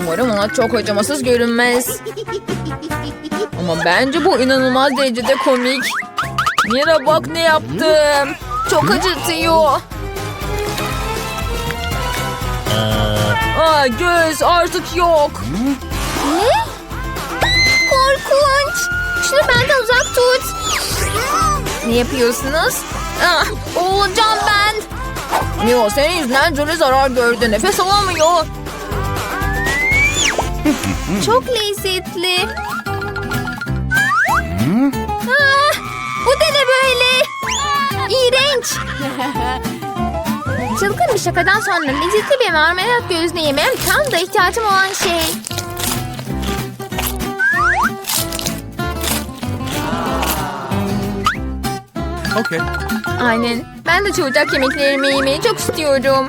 Umarım ona çok acımasız görünmez. Ama bence bu inanılmaz derecede komik. Mira bak ne yaptım. Çok acıtıyor. Aa, göz artık yok. Ne? Korkunç. Şunu benden uzak tut. Ne yapıyorsunuz? Ah, boğulacağım ben. Mio senin yüzünden Jolie zarar gördü. Nefes alamıyor. Çok lezzetli. Ah, bu da ne böyle? İğrenç. Çılgın bir şakadan sonra lezzetli bir marmelat gözüne yemem tam da ihtiyacım olan şey. Okay. Aynen. Ben de çocuk yemeklerimi yemeyi çok istiyorum.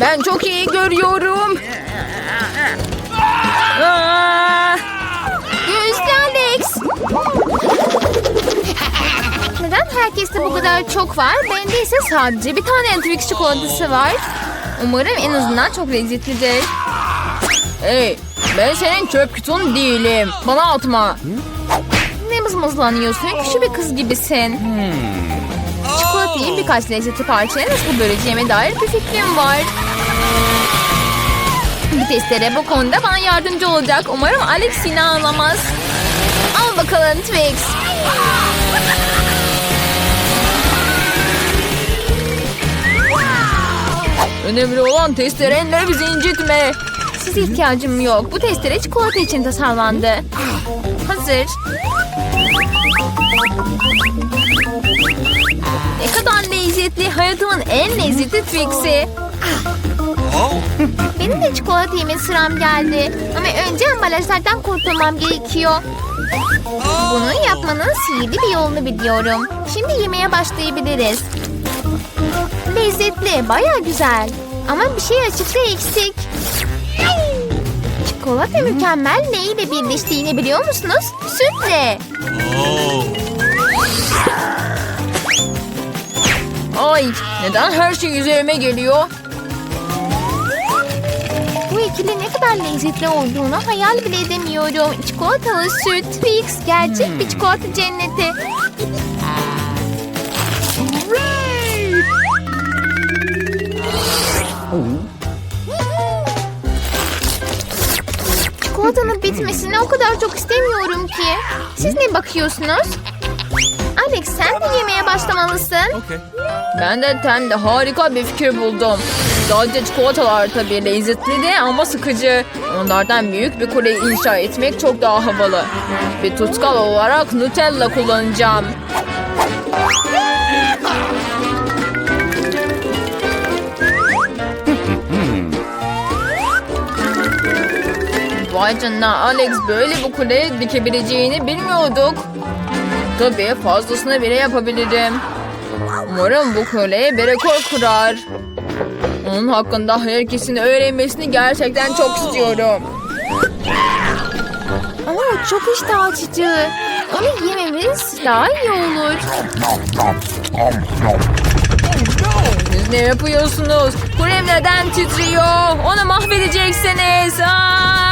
Ben çok iyi görüyorum. Aa! Alex. Neden herkeste bu kadar çok var? Bende ise sadece bir tane Twix çikolatası var. Umarım en azından çok lezzetlidir. Hey, ben senin çöp kutun değilim. Bana atma. Ne mızmızlanıyorsun? Küçük bir kız gibisin. Çikolatayı birkaç lezzetli parçaya nasıl böleceğime dair bir fikrim var. Bu testere bu konuda bana yardımcı olacak. Umarım Alex yine ağlamaz. Al bakalım Twix. Önemli olan testerenle bizi incitme. Size ihtiyacım yok. Bu testere çikolata için tasarlandı. Hazır. Ne kadar lezzetli. Hayatımın en lezzetli Twix'i. Benim de çikolata yeme sıram geldi. Ama önce ambalajlardan kurtulmam gerekiyor. Bunu yapmanın sihirli bir yolunu biliyorum. Şimdi yemeğe başlayabiliriz. Lezzetli, baya güzel. Ama bir şey açıkta eksik. Çikolata mükemmel neyle birleştiğini biliyor musunuz? Sütle. Ay neden her şey üzerime geliyor? Bu ikili ne kadar lezzetli olduğunu hayal bile edemiyorum. Çikolatalı süt, Twix, gerçek bir çikolata cenneti. Çikolatanın bitmesini o kadar çok istemiyorum ki. Siz ne bakıyorsunuz? Alex sen de yemeye başlamalısın. Okay. Ben de tende harika bir fikir buldum. Sadece çikolatalar tabii lezzetli de ama sıkıcı. Onlardan büyük bir kule inşa etmek çok daha havalı. Bir tutkal olarak Nutella kullanacağım. Vay canına Alex böyle bu kule dikebileceğini bilmiyorduk. Tabii fazlasını bile yapabilirim. Umarım bu kule bir rekor kurar. Onun hakkında herkesin öğrenmesini gerçekten çok istiyorum. Ama o çok iştah açıcı. Onu yememiz daha iyi olur. Siz ne yapıyorsunuz? Kulem neden titriyor? Onu mahvedeceksiniz. Aa!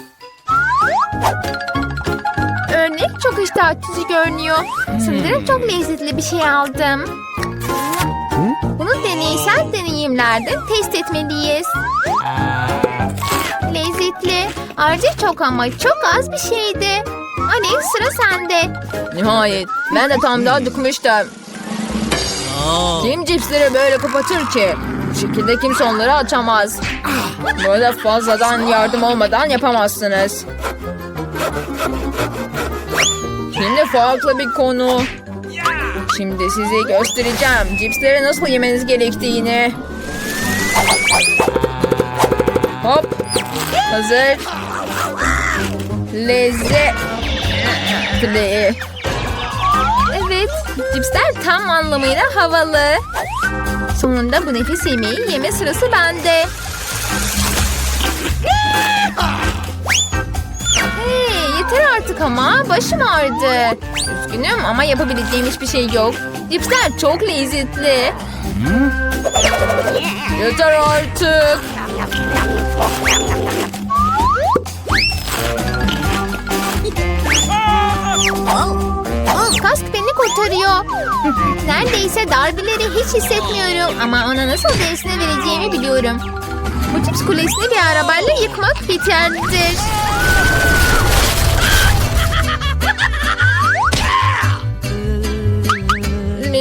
Örnek çok iştah açıcı görünüyor. Sanırım çok lezzetli bir şey aldım. Bunu deneysel deneyimlerde test etmeliyiz. Lezzetli. Ayrıca çok ama çok az bir şeydi. Alex sıra sende. Nihayet. Ben de tam daha dıkmıştım. Kim cipsleri böyle kapatır ki? Bu şekilde kimse onları açamaz. Böyle fazladan yardım olmadan yapamazsınız. Şimdi farklı bir konu. Şimdi size göstereceğim cipsleri nasıl yemeniz gerektiğini. Hop. Hazır. Lezzetli. Evet, cipsler tam anlamıyla havalı. Sonunda bu nefis yemeği yeme sırası bende. Yeter artık ama başım ağrıdı. Üzgünüm ama yapabileceğim hiçbir şey yok. Cipsler çok lezzetli. Yeter artık. Kask beni kurtarıyor. Neredeyse darbeleri hiç hissetmiyorum ama ona nasıl dersine vereceğimi biliyorum. Bu cips kulesini bir arabayla yıkmak yeterlidir.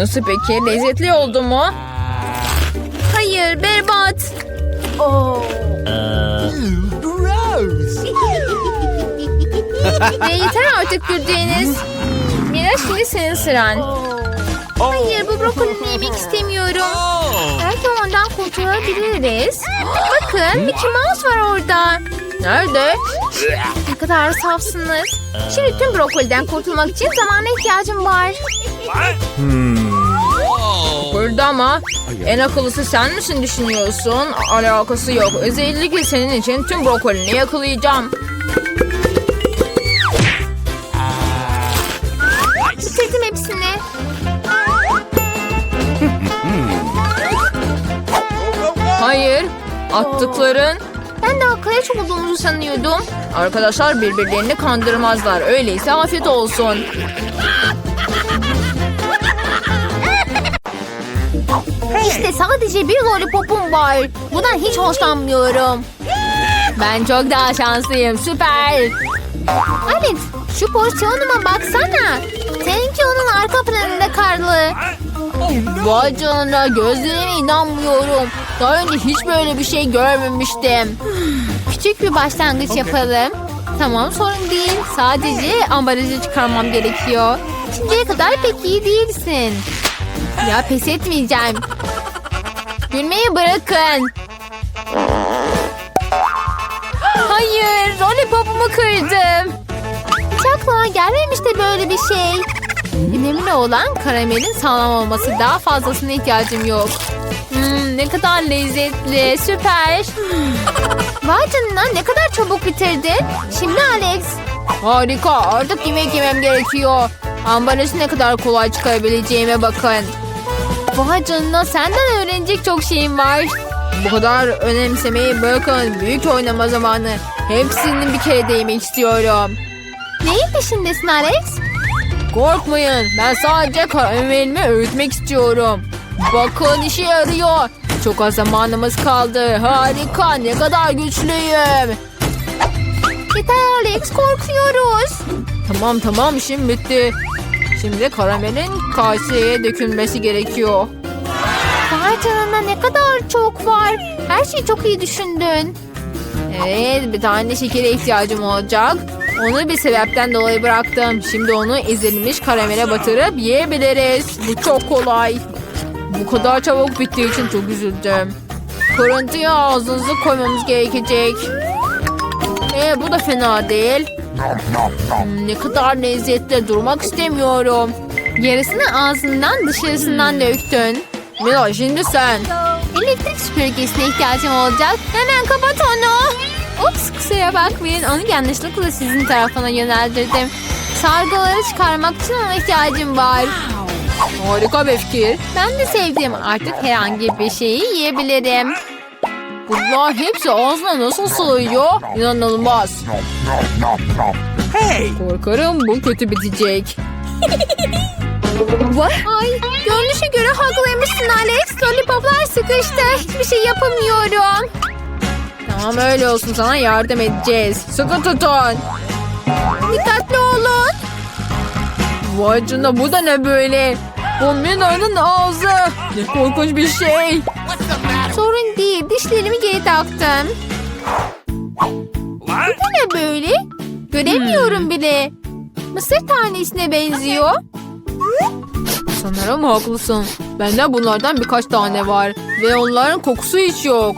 Nasıl peki? Lezzetli oldu mu? Hayır berbat. Ve yeter artık güldüğünüz. Mira şimdi senin sıran. Hayır bu brokolini yemek istemiyorum. Oh. Belki ondan kurtulabiliriz. Bakın Mickey Mouse var orada. Nerede? Ne kadar safsınız. Şimdi tüm brokoliden kurtulmak için zamana ihtiyacım var. What? Burada ama en akıllısı sen misin düşünüyorsun? Alakası yok. Özellikle senin için tüm brokolini yakalayacağım. Bitirdim hepsini. Hayır. Attıkların Ben de arkadaş olduğumuzu sanıyordum. arkadaşlar birbirlerini kandırmazlar. Öyleyse afiyet olsun. İşte sadece bir lollipopum var. Bundan hiç hoşlanmıyorum. Ben çok daha şanslıyım. Süper. Alex şu porsiyonuma baksana. Seninki onun arka planında karlı. Vay canına gözlerime inanmıyorum. Daha önce hiç böyle bir şey görmemiştim. Küçük bir başlangıç yapalım. Tamam sorun değil. Sadece ambalajı çıkarmam gerekiyor. Şimdiye kadar pek iyi değilsin. Ya pes etmeyeceğim. Gülmeyi bırakın. Hayır, lollipopumu kırdım. Hiç aklıma gelmemişti böyle bir şey. Önemli olan karamelin sağlam olması. Daha fazlasına ihtiyacım yok. Hmm, ne kadar lezzetli, süper. Vay canına ne kadar çabuk bitirdin. Şimdi Alex. Harika, artık yemek yemem gerekiyor. Ambalajı ne kadar kolay çıkarabileceğime bakın. Vay canına senden öğrenecek çok şeyim var. Bu kadar önemsemeyi bırakın. Büyük oynama zamanı. Hepsini bir kere değmek istiyorum. Neyin peşindesin Alex? Korkmayın. Ben sadece karamelimi öğütmek istiyorum. Bakın işe yarıyor. Çok az zamanımız kaldı. Harika. Ne kadar güçlüyüm. Yeter Alex. Korkuyoruz. Tamam tamam işim bitti. Şimdi karamelin kaseye dökülmesi gerekiyor. Vay canına ne kadar çok var. Her şeyi çok iyi düşündün. Evet bir tane şekere ihtiyacım olacak. Onu bir sebepten dolayı bıraktım. Şimdi onu ezilmiş karamele batırıp yiyebiliriz. Bu çok kolay. Bu kadar çabuk bittiği için çok üzüldüm. Kırıntıya ağzınızı koymamız gerekecek. Ee, bu da fena değil. Hmm, ne kadar lezzetli durmak istemiyorum. Yarısını ağzından dışarısından döktün. Mila şimdi sen. Elektrik süpürgesine ihtiyacım olacak. Hemen kapat onu. Ups kusura bakmayın. Onu yanlışlıkla sizin tarafına yöneldirdim. Sargıları çıkarmak için ona ihtiyacım var. Harika bir fikir. Ben de sevdim. Artık herhangi bir şeyi yiyebilirim. Bunlar hepsi ağzına nasıl sığıyor? İnanılmaz. Hey! Korkarım bu kötü bitecek. Ay görünüşe göre haklıymışsın Alex. Lollipoplar sıkıştı. Hiçbir şey yapamıyorum. Tamam öyle olsun sana yardım edeceğiz. Sıkı tutun. Dikkatli olun. Vay canına bu da ne böyle? Bu Mina'nın ağzı. Ne korkunç bir şey. Sorun değil dişlerimi geri taktım. What? Bu ne böyle? Göremiyorum bile. Mısır tanesine benziyor. Sanırım haklısın. Bende bunlardan birkaç tane var. Ve onların kokusu hiç yok.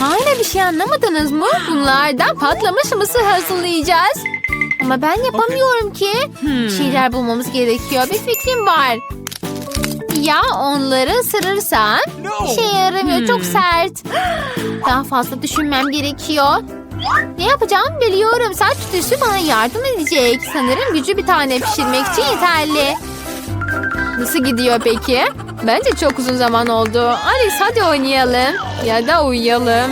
Hala bir şey anlamadınız mı? Bunlardan patlamış mısır hazırlayacağız. Ama ben yapamıyorum ki. Bir şeyler bulmamız gerekiyor. Bir fikrim var. Ya onları ısırırsam? No! İşe yaramıyor. Çok sert. Daha fazla düşünmem gerekiyor. Ne yapacağımı biliyorum. Saç tüsü bana yardım edecek. Sanırım gücü bir tane pişirmek için yeterli. Nasıl gidiyor peki? Bence çok uzun zaman oldu. Alice hadi oynayalım. Ya da uyuyalım.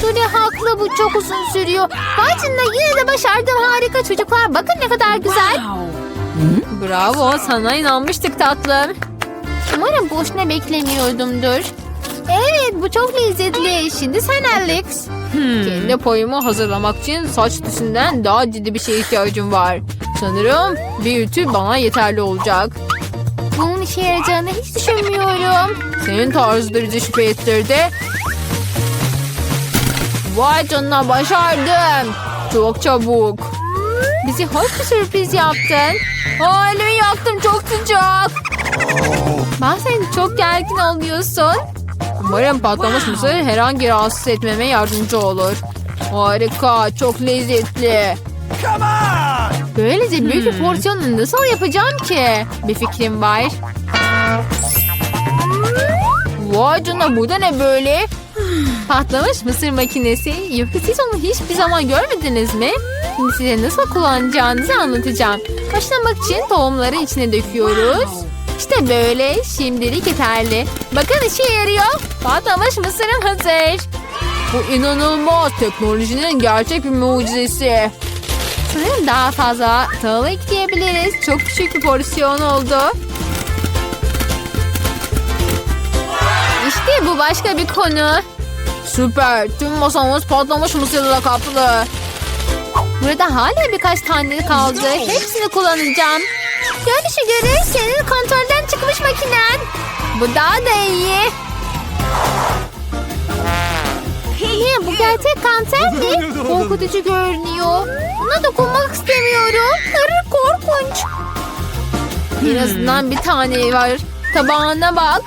Julie haklı bu çok uzun sürüyor. Canına yine de başardım harika çocuklar. Bakın ne kadar güzel. Bravo sana inanmıştık tatlım. Umarım boşuna beklemiyordumdur. Evet bu çok lezzetli. Şimdi sen Alex. Kendi payımı hazırlamak için saç tüsünden daha ciddi bir şeye ihtiyacım var. Sanırım bir ütü bana yeterli olacak. Bunun işe yarayacağını hiç düşünmüyorum. Senin tarzı bizi şüphe ettirdi. Vay canına başardım. Çok çabuk. Bizi hoş bir sürpriz yaptın. Aa, elimi yaktım çok sıcak. Bazen çok gergin oluyorsun. Umarım patlamış mısır herhangi rahatsız etmeme yardımcı olur. Harika, çok lezzetli. Come on! Böylece büyük bir porsiyonu nasıl yapacağım ki? Bir fikrim var. Vay canına bu da ne böyle? Patlamış mısır makinesi. Yoksa siz onu hiçbir zaman görmediniz mi? Şimdi size nasıl kullanacağınızı anlatacağım. Başlamak için tohumları içine döküyoruz. İşte böyle. Şimdilik yeterli. Bakın işe yarıyor. Patlamış mısırım hazır. Bu inanılmaz. Teknolojinin gerçek bir mucizesi. Sanırım daha fazla tahıl ekleyebiliriz. Çok küçük bir porsiyon oldu. İşte bu başka bir konu. Süper. Tüm masamız patlamış mısırla kaplı. Burada hala birkaç tane kaldı. Hepsini kullanacağım. Görünüşe göre senin kontrolden çıkmış makinen. Bu daha da iyi. Ne bu gerçek kanser mi? Korkutucu görünüyor. Buna dokunmak istemiyorum. Hırr korkunç. En azından bir tane var. Tabağına bak.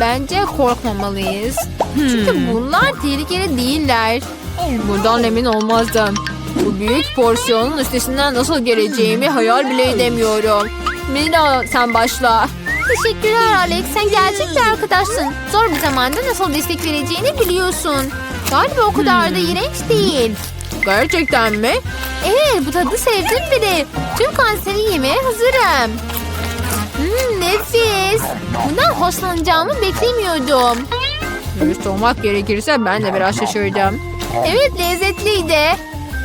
Bence korkmamalıyız. Çünkü bunlar tehlikeli değiller. Bundan emin olmazdım. Bu büyük porsiyonun üstesinden nasıl geleceğimi hayal bile edemiyorum. Mina sen başla. Teşekkürler Alex. Sen gerçek bir arkadaşsın. Zor bir zamanda nasıl destek vereceğini biliyorsun. Galiba o kadar da iğrenç değil. Gerçekten mi? Evet bu tadı sevdim bile. Tüm kanseri yemeye hazırım. Hmm, nefis. Bundan hoşlanacağımı beklemiyordum. Dürüst olmak gerekirse ben de biraz şaşırdım. Evet lezzetliydi.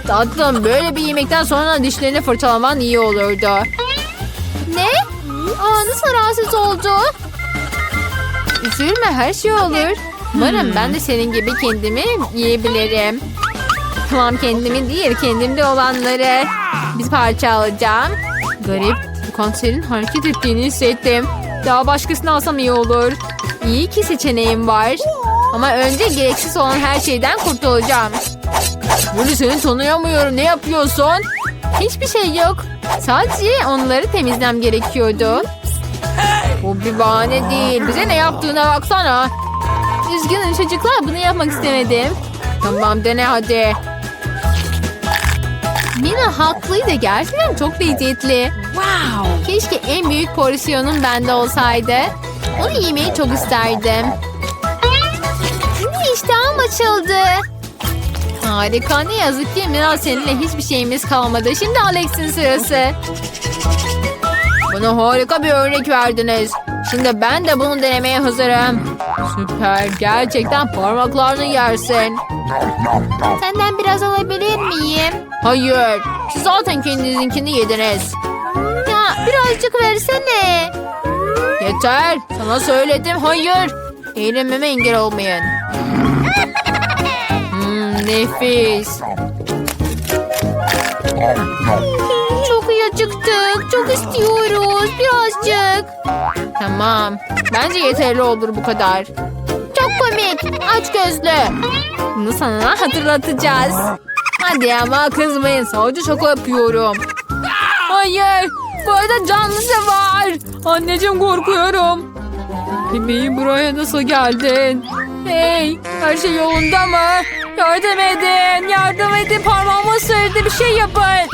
Tatlım böyle bir yemekten sonra dişlerini fırçalaman iyi olurdu. Ne? Aa, nasıl rahatsız oldu? Üzülme her şey olur. Umarım ben de senin gibi kendimi yiyebilirim. Tamam kendimi değil kendimde olanları bir parça alacağım. Garip kanserin hareket ettiğini hissettim. Daha başkasını alsam iyi olur. İyi ki seçeneğim var. Ama önce gereksiz olan her şeyden kurtulacağım. Bunu seni tanıyamıyorum. Ne yapıyorsun? Hiçbir şey yok. Sadece onları temizlem gerekiyordu. Bu bir bahane değil. Bize ne yaptığına baksana. Üzgünüm çocuklar bunu yapmak istemedim. Tamam dene hadi. Mina haklıydı. Gerçekten çok lezzetli. Wow. Keşke en büyük porsiyonum bende olsaydı. Onu yemeyi çok isterdim. Şimdi iştahım açıldı. Harika ne yazık ki Mina seninle hiçbir şeyimiz kalmadı. Şimdi Alex'in sırası. Bana harika bir örnek verdiniz. Şimdi ben de bunu denemeye hazırım. Süper. Gerçekten parmaklarını yersin. Senden biraz alabilir miyim? Hayır. Siz zaten kendinizinkini yediniz. Ya birazcık versene. Yeter. Sana söyledim. Hayır. Eğlenmeme engel olmayın. Hmm, nefis. Çok iyi acıktık. Çok istiyoruz. Birazcık. Tamam. Bence yeterli olur bu kadar. Çok komik. Aç gözlü. Bunu sana hatırlatacağız. Hadi ama kızmayın. Sadece şaka yapıyorum. Hayır. Bu arada canlısı var. Anneciğim korkuyorum. Bebeğim buraya nasıl geldin? Hey her şey yolunda mı? Yardım edin. Yardım edin. Parmağımı ısırdı. Bir şey yapın.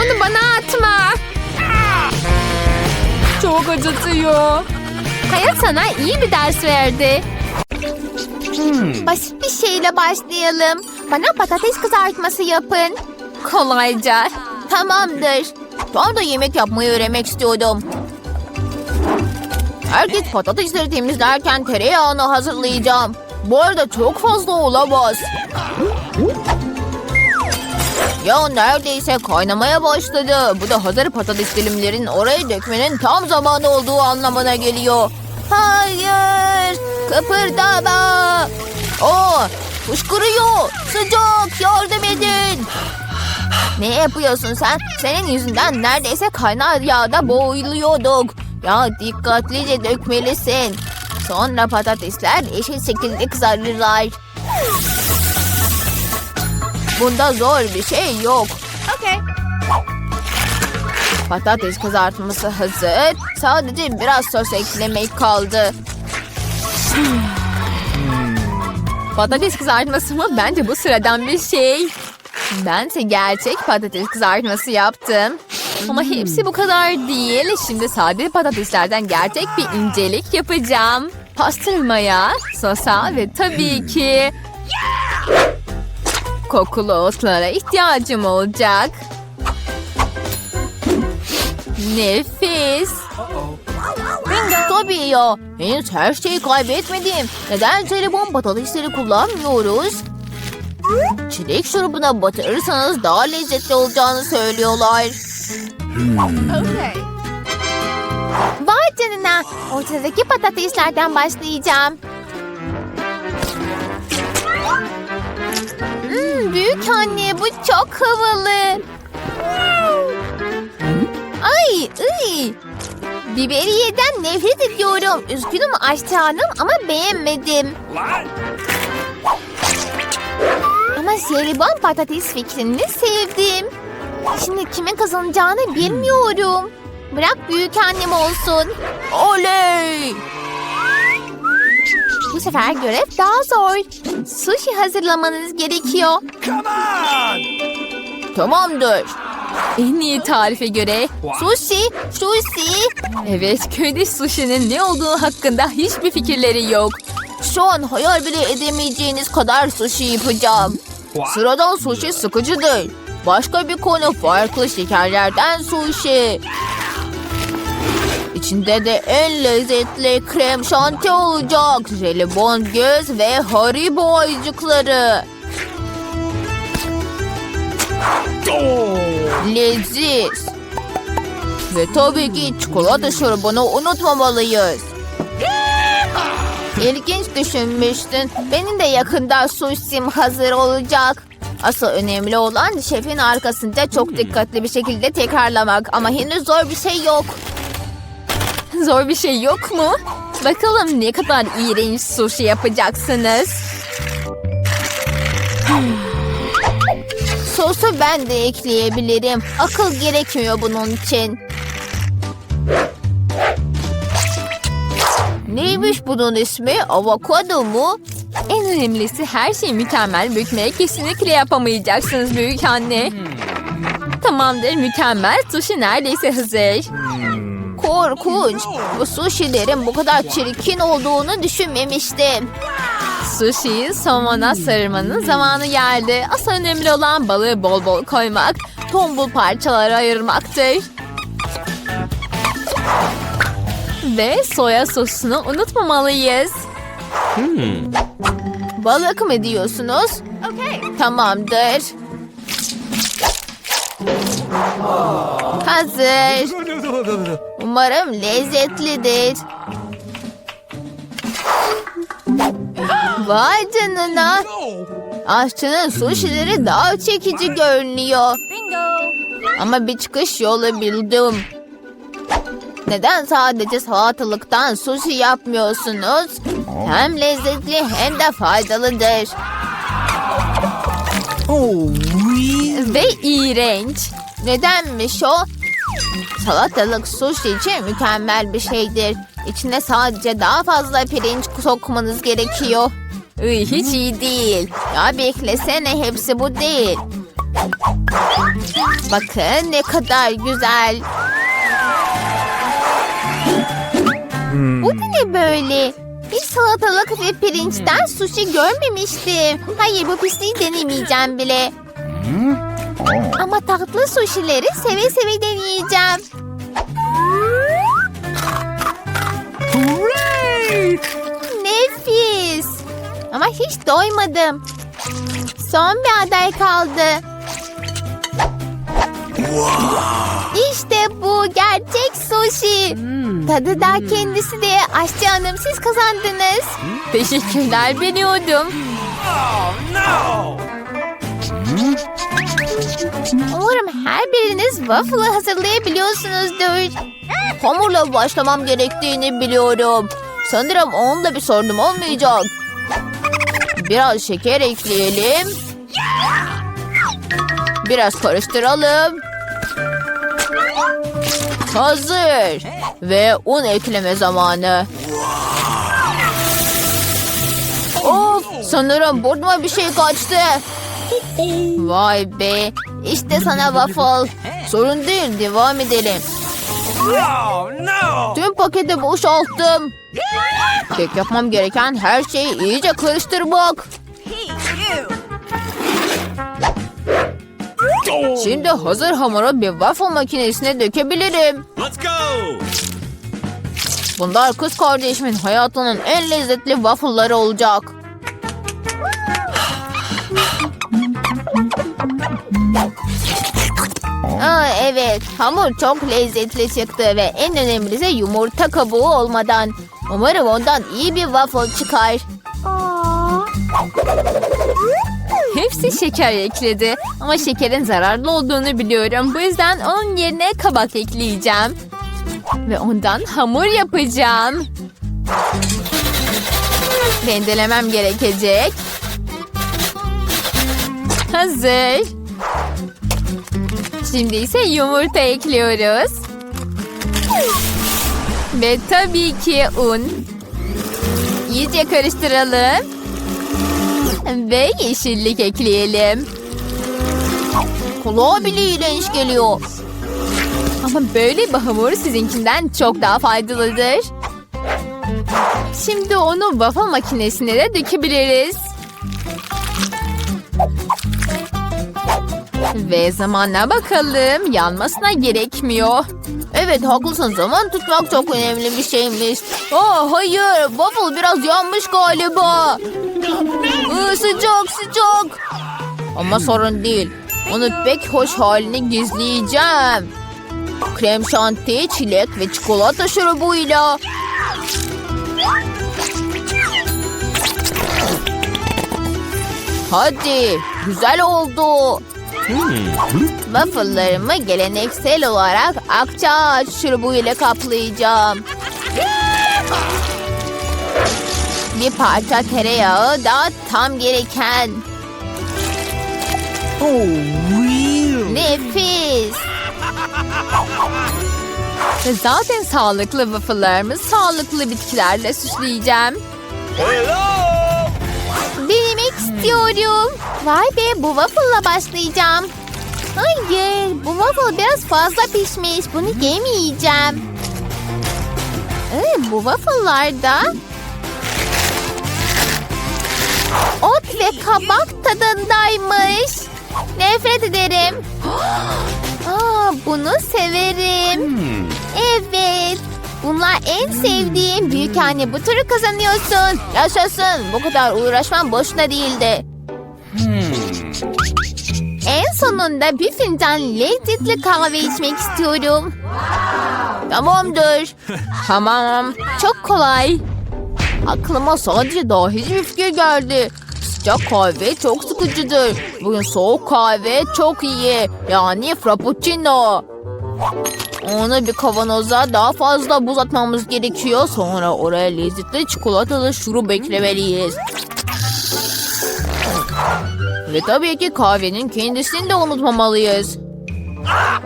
Onu bana atma. Çok acıtıyor. Hayat sana iyi bir ders verdi. Basit bir şeyle başlayalım. Bana patates kızartması yapın. Kolayca. Tamamdır. Ben de yemek yapmayı öğrenmek istiyordum. Herkes patatesleri temizlerken tereyağını hazırlayacağım. Bu arada çok fazla olamaz. Ya neredeyse kaynamaya başladı. Bu da hazır patates dilimlerin oraya dökmenin tam zamanı olduğu anlamına geliyor. Hayır! Kıpırdama! Oo, fışkırıyor! Sıcak! Yardım edin! Ne yapıyorsun sen? Senin yüzünden neredeyse kaynar yağda boğuluyorduk. Ya dikkatlice dökmelisin. Sonra patatesler eşit şekilde kızarırlar. Bunda zor bir şey yok. Okay. Patates kızartması hazır. Sadece biraz sos eklemek kaldı. Patates kızartması mı? Bence bu sıradan bir şey. Bense gerçek patates kızartması yaptım. Ama hepsi bu kadar değil. Şimdi sade patateslerden gerçek bir incelik yapacağım. Pastırmaya, sosa ve tabii ki kokulu otlara ihtiyacım olacak. Nefis. Tabii ya. Henüz her şeyi kaybetmedim. Neden jelibon patatesleri kullanmıyoruz? Çilek şurubuna batırırsanız daha lezzetli olacağını söylüyorlar. Okay. Vay canına. Ortadaki patateslerden başlayacağım. Anne bu çok havalı. Ay, ıy. Biberiyeden nefret ediyorum. Üzgünüm Hanım ama beğenmedim. Ama jelibon patates fikrini sevdim. Şimdi kimin kazanacağını bilmiyorum. Bırak büyük annem olsun. Oley! Bu sefer görev daha zor. Sushi hazırlamanız gerekiyor. Tamamdır. En iyi tarife göre Sushi, sushi. evet köyde sushi'nin ne olduğu hakkında hiçbir fikirleri yok. Şu an hayal bile edemeyeceğiniz kadar sushi yapacağım. Sıradan sushi sıkıcıdır. Başka bir konu farklı şekerlerden sushi. İçinde de en lezzetli krem şanti olacak. Jelibon göz ve haribo ayıcıkları. Leziz. Ve tabii ki çikolata şurubunu unutmamalıyız. İlginç düşünmüştün. Benim de yakında sushim hazır olacak. Asıl önemli olan şefin arkasında çok dikkatli bir şekilde tekrarlamak. Ama henüz zor bir şey yok. Zor bir şey yok mu? Bakalım ne kadar iğrenç sushi yapacaksınız. Sosu ben de ekleyebilirim. Akıl gerekmiyor bunun için. Neymiş bunun ismi? Avokado mu? En önemlisi her şeyi mükemmel bükmeyi kesinlikle yapamayacaksınız büyük anne. Tamamdır mükemmel sushi neredeyse hazır. Korkunç. Bu sushilerin bu kadar çirkin olduğunu düşünmemiştim. Sushi'yi somona sarmanın zamanı geldi. Asıl önemli olan balığı bol bol koymak, tombul parçalara ayırmaktır. Ve soya sosunu unutmamalıyız. Balık mı diyorsunuz? Okay. Tamamdır. Hazır. Umarım lezzetlidir. Vay canına. Aşçının suşileri daha çekici görünüyor. Bingo. Ama bir çıkış yolu bildim. Neden sadece salatalıktan sushi yapmıyorsunuz? Hem lezzetli hem de faydalıdır. Ve iğrenç. Nedenmiş o? Salatalık sushi için mükemmel bir şeydir. İçine sadece daha fazla pirinç sokmanız gerekiyor. Iy, hiç iyi değil. Ya beklesene hepsi bu değil. Bakın ne kadar güzel. Bu da ne böyle? Hiç salatalık ve pirinçten sushi görmemiştim. Hayır bu pisliği denemeyeceğim bile. Ama tatlı sushileri seve seve deneyeceğim. Nefis. Ama hiç doymadım. Son bir aday kaldı. İşte bu gerçek sushi. Tadı da kendisi de aşçı hanım siz kazandınız. Teşekkürler biliyordum. Umarım her biriniz waffle hazırlayabiliyorsunuzdur. Hamurla başlamam gerektiğini biliyorum. Sanırım onunla bir sorunum olmayacak. Biraz şeker ekleyelim. Biraz karıştıralım. Hazır. Ve un ekleme zamanı. Of sanırım burnuma bir şey kaçtı. Vay be. İşte sana waffle. Sorun değil devam edelim. Tüm paketi boşalttım. Tek yapmam gereken her şeyi iyice karıştırmak. Şimdi hazır hamuru bir waffle makinesine dökebilirim. Let's go! Bunlar kız kardeşimin hayatının en lezzetli waffle'ları olacak. Aa, evet, hamur çok lezzetli çıktı ve en önemlisi yumurta kabuğu olmadan. Umarım ondan iyi bir waffle çıkar. Hepsi şeker ekledi. Ama şekerin zararlı olduğunu biliyorum. Bu yüzden onun yerine kabak ekleyeceğim. Ve ondan hamur yapacağım. Rendelemem gerekecek. Hazır. Şimdi ise yumurta ekliyoruz. Ve tabii ki un. iyice karıştıralım. Ve yeşillik ekleyelim. Kulağa bile iğrenç geliyor. Ama böyle bir sizinkinden çok daha faydalıdır. Şimdi onu waffle makinesine de dökebiliriz. Ve zamana bakalım. Yanmasına gerekmiyor. Evet haklısın zaman tutmak çok önemli bir şeymiş. Aa hayır waffle biraz yanmış galiba. Iı, sıcak sıcak. Ama sorun değil. Onu pek hoş halini gizleyeceğim. Krem şanti, çilek ve çikolata şurubuyla. Hadi, güzel oldu. Waffle'larımı geleneksel olarak akçaağaç şurubu ile kaplayacağım. Bir parça tereyağı da tam gereken. Nefis. Ve zaten sağlıklı waffle'larımı sağlıklı bitkilerle süsleyeceğim. Hello! Denemek istiyorum. Vay be bu waffle'la başlayacağım. Hayır bu waffle biraz fazla pişmiş. Bunu yemeyeceğim. Ee, bu waffle'larda ot ve kabak tadındaymış. Nefret ederim. Aa, bunu severim. Evet. Bunlar en sevdiğim. Büyük anne bu turu kazanıyorsun. Yaşasın. Bu kadar uğraşmam boşuna değildi. En sonunda bir fincan lezzetli kahve içmek istiyorum. Tamamdır. Tamam. Çok kolay. Aklıma sadece dahice bir fikir geldi. Sıcak kahve çok sıkıcıdır. Bugün soğuk kahve çok iyi. Yani frappuccino. Onu bir kavanoza daha fazla buz atmamız gerekiyor. Sonra oraya lezzetli çikolatalı şurup eklemeliyiz. Ve tabii ki kahvenin kendisini de unutmamalıyız.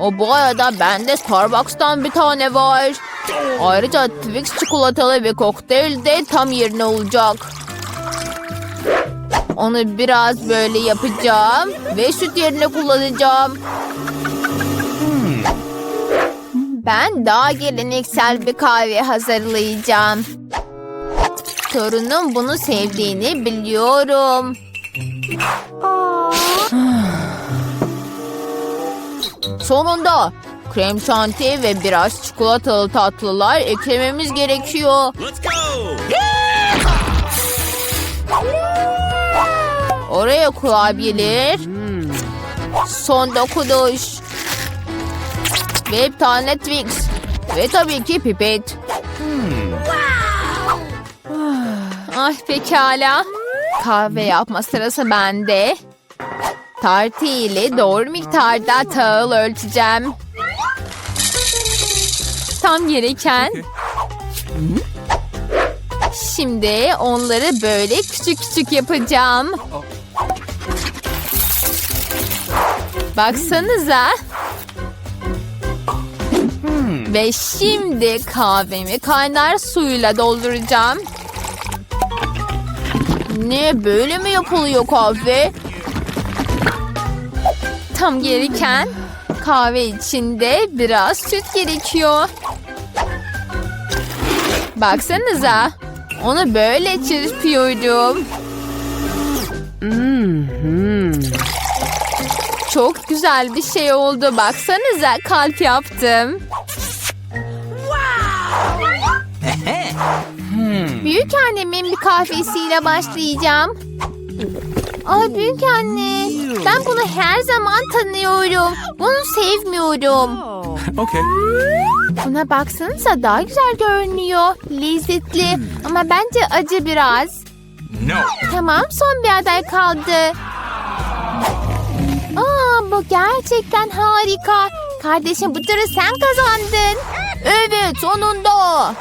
O bu arada bende Starbucks'tan bir tane var. Ayrıca Twix çikolatalı bir kokteyl de tam yerine olacak. Onu biraz böyle yapacağım ve süt yerine kullanacağım. Ben daha geleneksel bir kahve hazırlayacağım. Torunum bunu sevdiğini biliyorum. Sonunda krem şanti ve biraz çikolatalı tatlılar eklememiz gerekiyor. Oraya kurabiyeler. Son dokunuş. Ve bir tane Twix. Ve tabii ki pipet. Ah pekala. Kahve yapma sırası bende. Tartı ile doğru miktarda tahıl ölçeceğim. Tam gereken. Şimdi onları böyle küçük küçük yapacağım. Baksanıza. Ve şimdi kahvemi kaynar suyla dolduracağım. Ne böyle mi yapılıyor kahve? Tam gereken kahve içinde biraz süt gerekiyor. Baksanıza. Onu böyle çırpıyorum. Çok güzel bir şey oldu. Baksanıza kalp yaptım. Büyük annemin bir kahvesiyle başlayacağım. Ay büyük anne, ben bunu her zaman tanıyorum. Bunu sevmiyorum. Okay. Buna baksanıza daha güzel görünüyor. Lezzetli ama bence acı biraz. No. Tamam son bir aday kaldı. Aa bu gerçekten harika. Kardeşim bu turu sen kazandın. Evet sonunda.